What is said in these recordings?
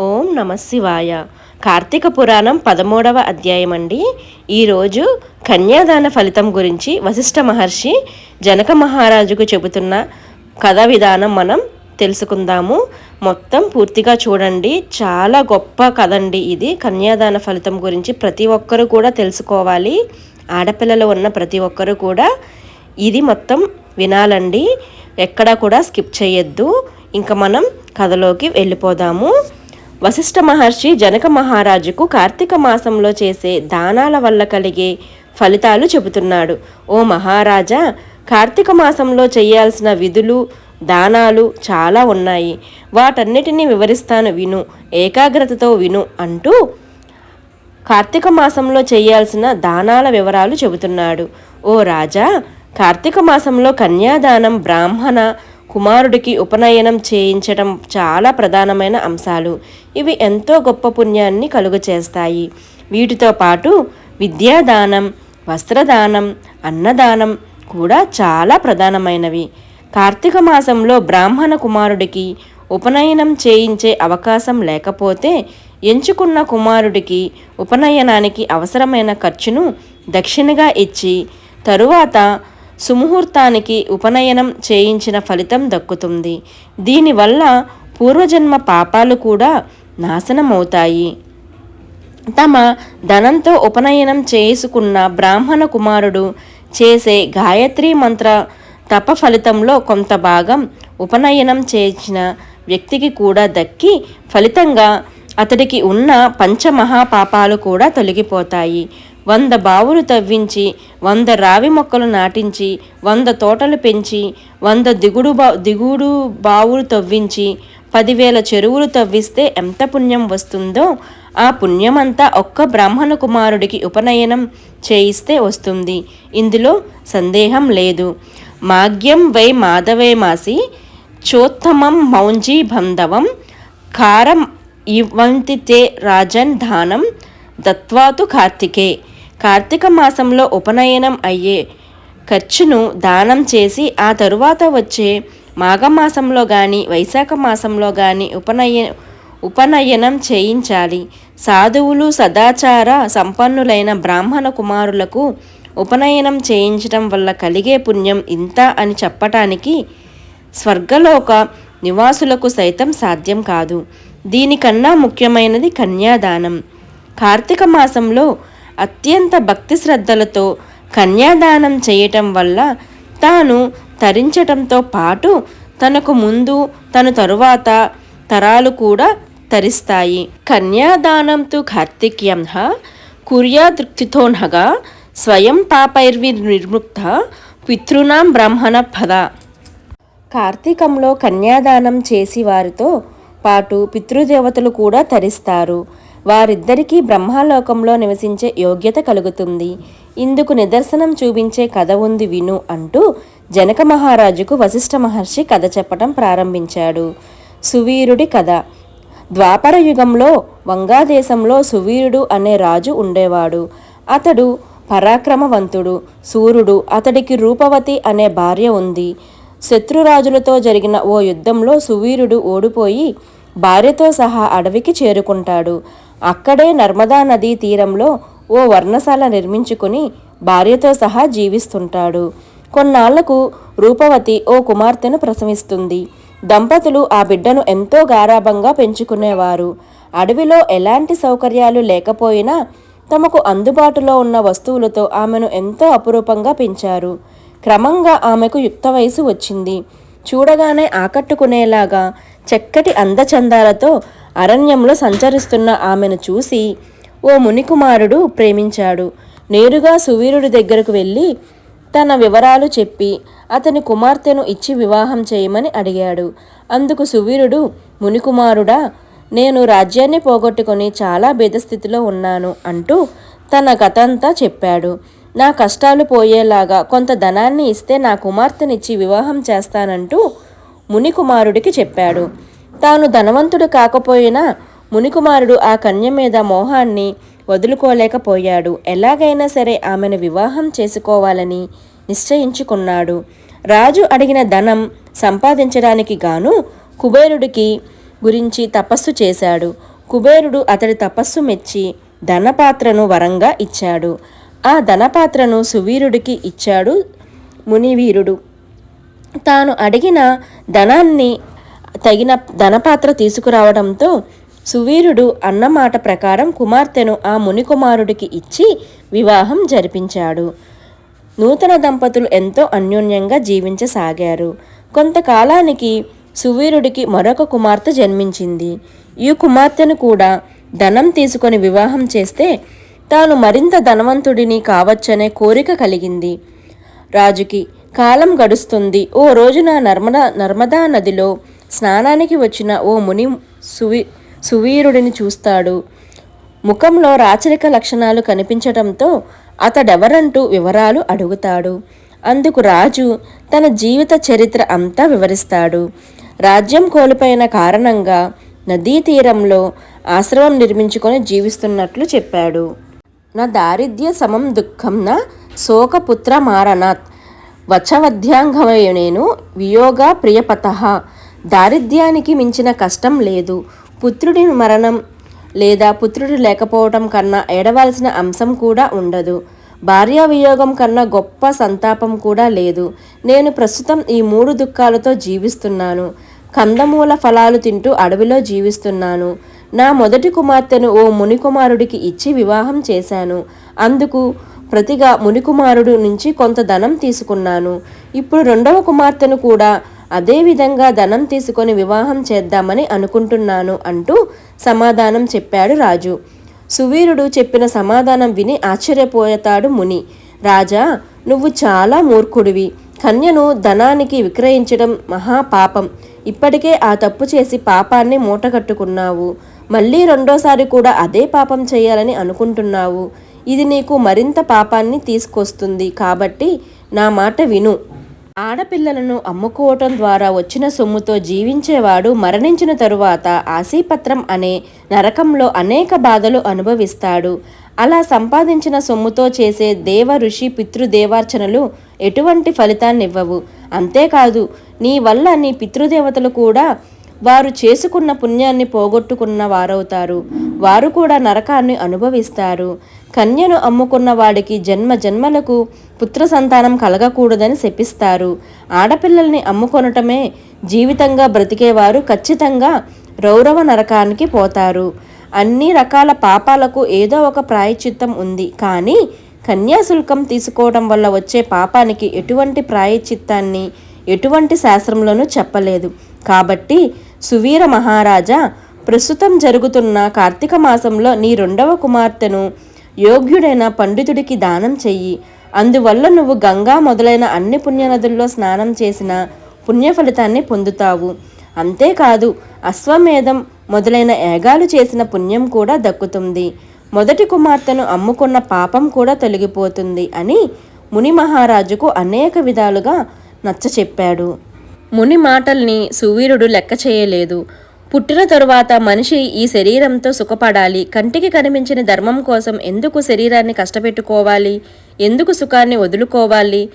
ఓం నమ శివాయ. కార్తీక పురాణం పదమూడవ అధ్యాయం అండి ఈరోజు కన్యాదాన ఫలితం గురించి వశిష్ఠ మహర్షి జనక మహారాజుకు చెబుతున్న కథ విధానం మనం తెలుసుకుందాము. మొత్తం పూర్తిగా చూడండి. చాలా గొప్ప కథ అండి ఇది. కన్యాదాన ఫలితం గురించి ప్రతి ఒక్కరూ కూడా తెలుసుకోవాలి. ఆడపిల్లలు ఉన్న ప్రతి ఒక్కరూ కూడా ఇది మొత్తం వినాలండి. ఎక్కడా కూడా స్కిప్ చేయొద్దు. ఇంకా మనం కథలోకి వెళ్ళిపోదాము. వశిష్ఠ మహర్షి జనక మహారాజుకు కార్తీక మాసంలో చేసే దానాల వల్ల కలిగే ఫలితాలు చెబుతున్నాడు. ఓ మహారాజా కార్తీక మాసంలో చేయాల్సిన విధులు దానాలు చాలా ఉన్నాయి. వాటన్నిటినీ వివరిస్తాను విను ఏకాగ్రతతో విను అంటూ కార్తీక మాసంలో చేయాల్సిన దానాల వివరాలు చెబుతున్నాడు. ఓ రాజా కార్తీక మాసంలో కన్యాదానం బ్రాహ్మణ కుమారుడికి ఉపనయనం చేయించడం చాలా ప్రధానమైన అంశాలు. ఇవి ఎంతో గొప్ప పుణ్యాన్ని కలుగచేస్తాయి. వీటితో పాటు విద్యాదానం వస్త్రదానం అన్నదానం కూడా చాలా ప్రధానమైనవి. కార్తీక మాసంలో బ్రాహ్మణ కుమారుడికి ఉపనయనం చేయించే అవకాశం లేకపోతే ఎంచుకున్న కుమారుడికి ఉపనయనానికి అవసరమైన ఖర్చును దక్షిణగా ఇచ్చి తరువాత సుముహూర్తానికి ఉపనయనం చేయించిన ఫలితం దక్కుతుంది. దీనివల్ల పూర్వజన్మ పాపాలు కూడా నాశనమవుతాయి. తమ ధనంతో ఉపనయనం చేసుకున్న బ్రాహ్మణ కుమారుడు చేసే గాయత్రి మంత్ర తప ఫలితంలో కొంత భాగం ఉపనయనం చేసిన వ్యక్తికి కూడా దక్కి ఫలితంగా అతడికి ఉన్న పంచమహాపాపాలు కూడా తొలగిపోతాయి. వంద బావులు తవ్వించి వంద రావి మొక్కలు నాటించి వంద తోటలు పెంచి వంద దిగుడు బా దిగుడు బావులు తవ్వించి పదివేల చెరువులు తవ్విస్తే ఎంత పుణ్యం వస్తుందో ఆ పుణ్యమంతా ఒక్క బ్రాహ్మణ కుమారుడికి ఉపనయనం చేయిస్తే వస్తుంది. ఇందులో సందేహం లేదు. మాగ్యం వై మాధవే మాసి చోత్తమం మౌంజీ బంధవం కారం ఇవంతితే రాజన్ దానం దత్వాతు కార్తికే. కార్తీక మాసంలో ఉపనయనం అయ్యే ఖర్చును దానం చేసి ఆ తరువాత వచ్చే మాఘమాసంలో కానీ వైశాఖ మాసంలో కానీ ఉపనయ ఉపనయనం చేయించాలి. సాధువులు సదాచార సంపన్నులైన బ్రాహ్మణ కుమారులకు ఉపనయనం చేయించడం వల్ల కలిగే పుణ్యం ఇంత అని చెప్పటానికి స్వర్గలోక నివాసులకు సైతం సాధ్యం కాదు. దీనికన్నా ముఖ్యమైనది కన్యాదానం. కార్తీక మాసంలో అత్యంత భక్తి శ్రద్ధలతో కన్యాదానం చేయటం వల్ల తాను తరించటంతో పాటు తనకు ముందు తను తరువాత తరాలు కూడా తరిస్తాయి. కన్యాదానంతు కార్తిక్యం కుర్యాదృక్తితోనగా స్వయం పాపైర్వి నిర్ముక్త పితృనాం బ్రాహ్మణ పద. కార్తీకంలో కన్యాదానం చేసి వారితో పాటు పితృదేవతలు కూడా తరిస్తారు. వారిద్దరికీ బ్రహ్మలోకంలో నివసించే యోగ్యత కలుగుతుంది. ఇందుకు నిదర్శనం చూపించే కథ ఉంది విను అంటూ జనక మహారాజుకు వశిష్ఠ మహర్షి కథ చెప్పటం ప్రారంభించాడు. సువీరుడి కథ. ద్వాపర యుగంలో వంగాదేశంలో సువీరుడు అనే రాజు ఉండేవాడు. అతడు పరాక్రమవంతుడు సూర్యుడు అతడికి రూపవతి అనే భార్య ఉంది. శత్రురాజులతో జరిగిన ఓ యుద్ధంలో సువీరుడు ఓడిపోయి భార్యతో సహా అడవికి చేరుకుంటాడు. అక్కడే నర్మదా నదీ తీరంలో ఓ వర్ణశాల నిర్మించుకుని భార్యతో సహా జీవిస్తుంటాడు. కొన్నాళ్ళకు రూపవతి ఓ కుమార్తెను ప్రసవిస్తుంది. దంపతులు ఆ బిడ్డను ఎంతో గారాభంగా పెంచుకునేవారు. అడవిలో ఎలాంటి సౌకర్యాలు లేకపోయినా తమకు అందుబాటులో ఉన్న వస్తువులతో ఆమెను ఎంతో అపురూపంగా పెంచారు. క్రమంగా ఆమెకు యుక్త వయసు వచ్చింది. చూడగానే ఆకట్టుకునేలాగా చక్కటి అందచందాలతో అరణ్యంలో సంచరిస్తున్న ఆమెను చూసి ఓ మునికుమారుడు ప్రేమించాడు. నేరుగా సువీరుడి దగ్గరకు వెళ్ళి తన వివరాలు చెప్పి అతని కుమార్తెను ఇచ్చి వివాహం చేయమని అడిగాడు. అందుకు సువీరుడు మునికుమారుడా నేను రాజ్యాన్ని పోగొట్టుకొని చాలా బేదస్థితిలో ఉన్నాను అంటూ తన కథంతా చెప్పాడు. నా కష్టాలు పోయేలాగా కొంత ధనాన్ని ఇస్తే నా కుమార్తెనిచ్చి వివాహం చేస్తానంటూ మునికుమారుడికి చెప్పాడు. తాను ధనవంతుడు కాకపోయినా మునికుమారుడు ఆ కన్య మీద మోహాన్ని వదులుకోలేకపోయాడు. ఎలాగైనా సరే ఆమెను వివాహం చేసుకోవాలని నిశ్చయించుకున్నాడు. రాజు అడిగిన ధనం సంపాదించడానికి గాను కుబేరుడికి గురించి తపస్సు చేశాడు. కుబేరుడు అతడి తపస్సు మెచ్చి ధనపాత్రను వరంగా ఇచ్చాడు. ఆ ధనపాత్రను సువీరుడికి ఇచ్చాడు మునివీరుడు. తాను అడిగిన ధనాన్ని తగిన ధనపాత్ర తీసుకురావడంతో సువీరుడు అన్నమాట ప్రకారం కుమార్తెను ఆ మునికుమారుడికి ఇచ్చి వివాహం జరిపించాడు. నూతన దంపతులు ఎంతో అన్యోన్యంగా జీవించసాగారు. కొంతకాలానికి సువీరుడికి మరొక కుమార్తె జన్మించింది. ఈ కుమార్తెను కూడా ధనం తీసుకొని వివాహం చేస్తే తాను మరింత ధనవంతుడిని కావచ్చనే కోరిక కలిగింది. రాజుకి కాలం గడుస్తుంది. ఓ రోజున నర్మదా నర్మదా నదిలో స్నానానికి వచ్చిన ఓ ముని సువి సువీరుడిని చూస్తాడు. ముఖంలో రాచరిక లక్షణాలు కనిపించటంతో అతడెవరంటూ వివరాలు అడుగుతాడు. అందుకు రాజు తన జీవిత చరిత్ర అంతా వివరిస్తాడు. రాజ్యం కోల్పోయిన కారణంగా నదీ తీరంలో ఆశ్రమం నిర్మించుకొని జీవిస్తున్నట్లు చెప్పాడు. నా దారిద్ర్య సమం దుఃఖం నా శోకపుత్ర మారనాథ్ వచవధ్యాంగమయనేను వియోగ ప్రియపత. దారిద్ర్యానికి మించిన కష్టం లేదు. పుత్రుడి మరణం లేదా పుత్రుడు లేకపోవటం కన్నా ఏడవలసిన అంశం కూడా ఉండదు. భార్యా వియోగం కన్నా గొప్ప సంతాపం కూడా లేదు. నేను ప్రస్తుతం ఈ మూడు దుఃఖాలతో జీవిస్తున్నాను. కందమూల ఫలాలు తింటూ అడవిలో జీవిస్తున్నాను. నా మొదటి కుమార్తెను ఓ మునికుమారుడికి ఇచ్చి వివాహం చేశాను. అందుకు ప్రతిగా మునికుమారుడు నుంచి కొంత ధనం తీసుకున్నాను. ఇప్పుడు రెండవ కుమార్తెను కూడా అదేవిధంగా ధనం తీసుకొని వివాహం చేద్దామని అనుకుంటున్నాను అంటూ సమాధానం చెప్పాడు రాజు. సువీరుడు చెప్పిన సమాధానం విని ఆశ్చర్యపోతాడు ముని. రాజా నువ్వు చాలా మూర్ఖుడివి. కన్యను ధనానికి విక్రయించడం మహాపాపం ఇప్పటికే ఆ తప్పు చేసి పాపాన్ని మూటగట్టుకున్నావు. మళ్ళీ రెండోసారి కూడా అదే పాపం చేయాలని అనుకుంటున్నావు. ఇది నీకు మరింత పాపాన్ని తీసుకొస్తుంది కాబట్టి నా మాట విను. ఆడపిల్లలను అమ్ముకోవటం ద్వారా వచ్చిన సొమ్ముతో జీవించేవాడు మరణించిన తరువాత ఆశీపత్రం అనే నరకంలో అనేక బాధలు అనుభవిస్తాడు. అలా సంపాదించిన సొమ్ముతో చేసే దేవ ఋషి పితృదేవార్చనలు ఎటువంటి ఫలితాన్నివ్వవు. అంతేకాదు నీ వల్ల నీ పితృదేవతలు కూడా వారు చేసుకున్న పుణ్యాన్ని పోగొట్టుకున్న వారవుతారు. వారు కూడా నరకాన్ని అనుభవిస్తారు. కన్యను అమ్ముకున్న వాడికి జన్మ జన్మలకు పుత్ర సంతానం కలగకూడదని శపిస్తారు. ఆడపిల్లల్ని అమ్ముకొనటమే జీవితంగా బ్రతికేవారు ఖచ్చితంగా రౌరవ నరకానికి పోతారు. అన్ని రకాల పాపాలకు ఏదో ఒక ప్రాయచిత్తం ఉంది. కానీ కన్యాశుల్కం తీసుకోవడం వల్ల వచ్చే పాపానికి ఎటువంటి ప్రాయచిత్తాన్ని ఎటువంటి శాస్త్రంలోనూ చెప్పలేదు. కాబట్టి సువీర మహారాజా ప్రస్తుతం జరుగుతున్న కార్తీక మాసంలో నీ రెండవ కుమార్తెను యోగ్యుడైన పండితుడికి దానం చెయ్యి. అందువల్ల నువ్వు గంగా మొదలైన అన్ని పుణ్యనదుల్లో స్నానం చేసిన పుణ్య ఫలితాన్ని పొందుతావు. అంతేకాదు అశ్వమేధం మొదలైన యాగాలు చేసిన పుణ్యం కూడా దక్కుతుంది. మొదటి కుమార్తెను అమ్ముకున్న పాపం కూడా తొలగిపోతుంది అని ముని మహారాజుకు అనేక విధాలుగా నచ్చ చెప్పాడు ముని మాటల్ని సువీరుడు లెక్క చేయలేదు. పుట్టిన తరువాత మనిషి ఈ శరీరంతో సుఖపడాలి. కంటికి కనిపించిన ధర్మం కోసం ఎందుకు శరీరాన్ని కష్టపెట్టుకోవాలి? ఎందుకు సుఖాన్ని వదులుకోవాలి?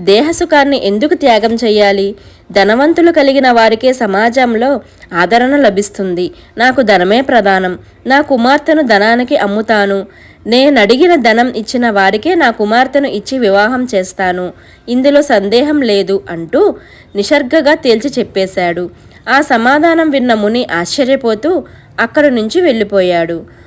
దేహ సుఖాన్ని ఎందుకు త్యాగం చేయాలి? ధనవంతులు కలిగిన వారికే సమాజంలో ఆదరణ లభిస్తుంది. నాకు ధనమే ప్రధానం. నా కుమార్తెను ధనానికి అమ్ముతాను. నేనడిగిన ధనం ఇచ్చిన వారికే నా కుమార్తెను ఇచ్చి వివాహం చేస్తాను. ఇందులో సందేహం లేదు అంటూ నిసర్గగా తేల్చి చెప్పేశాడు. ఆ సమాధానం విన్న ముని ఆశ్చర్యపోతూ అక్కడి నుంచి వెళ్ళిపోయాడు.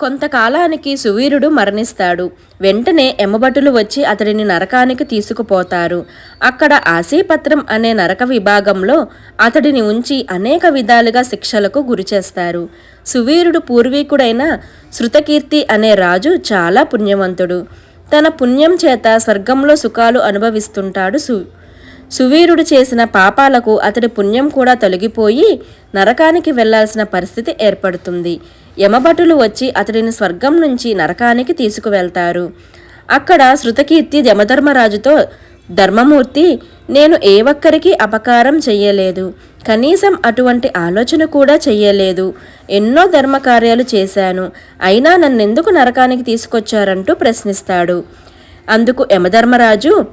కొంతకాలానికి సువీరుడు మరణిస్తాడు. వెంటనే ఎమ్మబటులు వచ్చి అతడిని నరకానికి తీసుకుపోతారు. అక్కడ ఆశీపత్రం అనే నరక విభాగంలో అతడిని ఉంచి అనేక విధాలుగా శిక్షలకు గురిచేస్తారు. సువీరుడు పూర్వీకుడైన శృతకీర్తి అనే రాజు చాలా పుణ్యవంతుడు. తన పుణ్యం చేత స్వర్గంలో సుఖాలు అనుభవిస్తుంటాడు సు సువీరుడు చేసిన పాపాలకు అతడి పుణ్యం కూడా తొలగిపోయి నరకానికి వెళ్ళాల్సిన పరిస్థితి ఏర్పడుతుంది. యమభటులు వచ్చి అతడిని స్వర్గం నుంచి నరకానికి తీసుకువెళ్తారు. అక్కడ శృతకీర్తి యమధర్మరాజుతో ధర్మమూర్తి నేను ఏ ఒక్కరికి అపకారం చెయ్యలేదు. కనీసం అటువంటి ఆలోచన కూడా చెయ్యలేదు. ఎన్నో ధర్మకార్యాలు చేశాను. అయినా నన్నెందుకు నరకానికి తీసుకొచ్చారంటూ ప్రశ్నిస్తాడు. అందుకు యమధర్మరాజు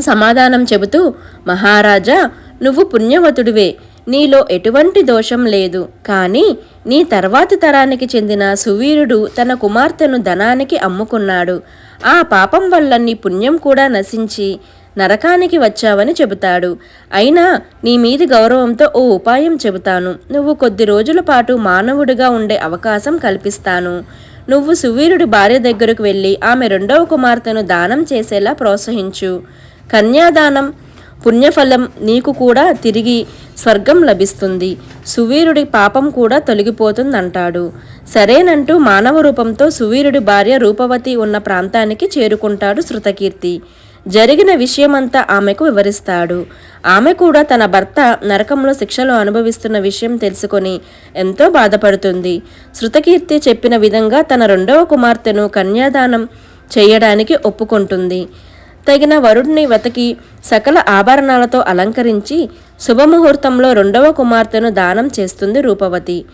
సమాధానం చెబుతూ మహారాజా నువ్వు పుణ్యవతుడివే. నీలో ఎటువంటి దోషం లేదు. కానీ నీ తర్వాతి తరానికి చెందిన సువీరుడు తన కుమార్తెను ధనానికి అమ్ముకున్నాడు. ఆ పాపం వల్ల నీ పుణ్యం కూడా నశించి నరకానికి వచ్చావని చెబుతాడు. అయినా నీ మీది గౌరవంతో ఓ ఉపాయం చెబుతాను. నువ్వు కొద్ది రోజుల పాటు మానవుడిగా ఉండే అవకాశం కల్పిస్తాను. నువ్వు సువీరుడి భార్య దగ్గరకు వెళ్ళి ఆమె రెండవ కుమార్తెను దానం చేసేలా ప్రోత్సహించు. కన్యాదానం పుణ్యఫలం నీకు కూడా తిరిగి స్వర్గం లభిస్తుంది. సువీరుడి పాపం కూడా తొలగిపోతుందంటాడు. సరేనంటూ మానవ రూపంతో సువీరుడి భార్య రూపవతి ఉన్న ప్రాంతానికి చేరుకుంటాడు శృతకీర్తి. జరిగిన విషయమంతా ఆమెకు వివరిస్తాడు. ఆమె కూడా తన భర్త నరకంలో శిక్షలు అనుభవిస్తున్న విషయం తెలుసుకొని ఎంతో బాధపడుతుంది. శృతకీర్తి చెప్పిన విధంగా తన రెండవ కుమార్తెను కన్యాదానం చేయడానికి ఒప్పుకుంటుంది. తగిన వరుడిని వెతకి సకల ఆభరణాలతో అలంకరించి శుభముహూర్తంలో రెండవ కుమార్తెను దానం చేస్తుంది రూపవతి.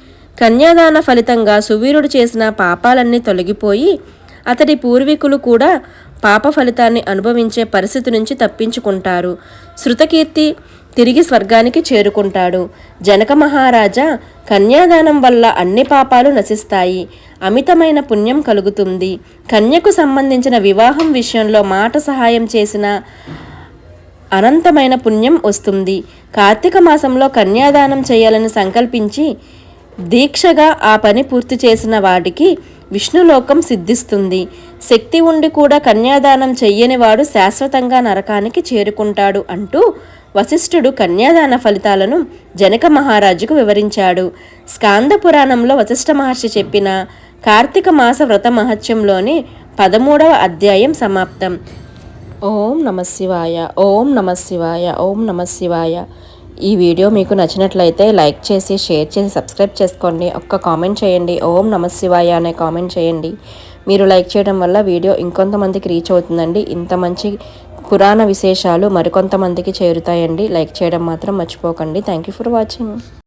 కన్యాదాన ఫలితంగా సువీరుడు చేసిన పాపాలన్నీ తొలగిపోయి అతడి పూర్వీకులు కూడా పాప ఫలితాన్ని అనుభవించే పరిస్థితి నుంచి తప్పించుకుంటారు. శృతకీర్తి తిరిగి స్వర్గానికి చేరుకుంటాడు. జనక మహారాజా కన్యాదానం వల్ల అన్ని పాపాలు నశిస్తాయి. అమితమైన పుణ్యం కలుగుతుంది. కన్యకు సంబంధించిన వివాహం విషయంలో మాట సహాయం చేసిన అనంతమైన పుణ్యం వస్తుంది. కార్తీక మాసంలో కన్యాదానం చేయాలని సంకల్పించి దీక్షగా ఆ పని పూర్తి చేసిన వాటికి విష్ణులోకం సిద్ధిస్తుంది. శక్తి ఉండి కూడా కన్యాదానం చెయ్యని వాడు శాశ్వతంగా నరకానికి చేరుకుంటాడు అంటూ వశిష్ఠుడు కన్యాదాన ఫలితాలను జనక మహారాజుకు వివరించాడు. స్కాంద పురాణంలో వశిష్ఠ మహర్షి చెప్పిన కార్తీక మాస వ్రత మహత్యంలోని పదమూడవ అధ్యాయం సమాప్తం. ఓం నమ శివాయ ఓం నమ శివాయ ఓం నమ శివాయ. ఈ వీడియో మీకు నచ్చినట్లయితే లైక్ చేసి షేర్ చేసి సబ్స్క్రైబ్ చేసుకోండి. ఒక్క కామెంట్ చేయండి. ఓం నమ శివాయ అనే కామెంట్ చేయండి. మీరు లైక్ చేయడం వల్ల వీడియో ఇంకొంతమందికి రీచ్ అవుతుందండి. ఇంత మంచి పురాణ విశేషాలు మరికొంతమందికి చేరుతాయండి. లైక్ చేయడం మాత్రం మర్చిపోకండి. Thank you for watching.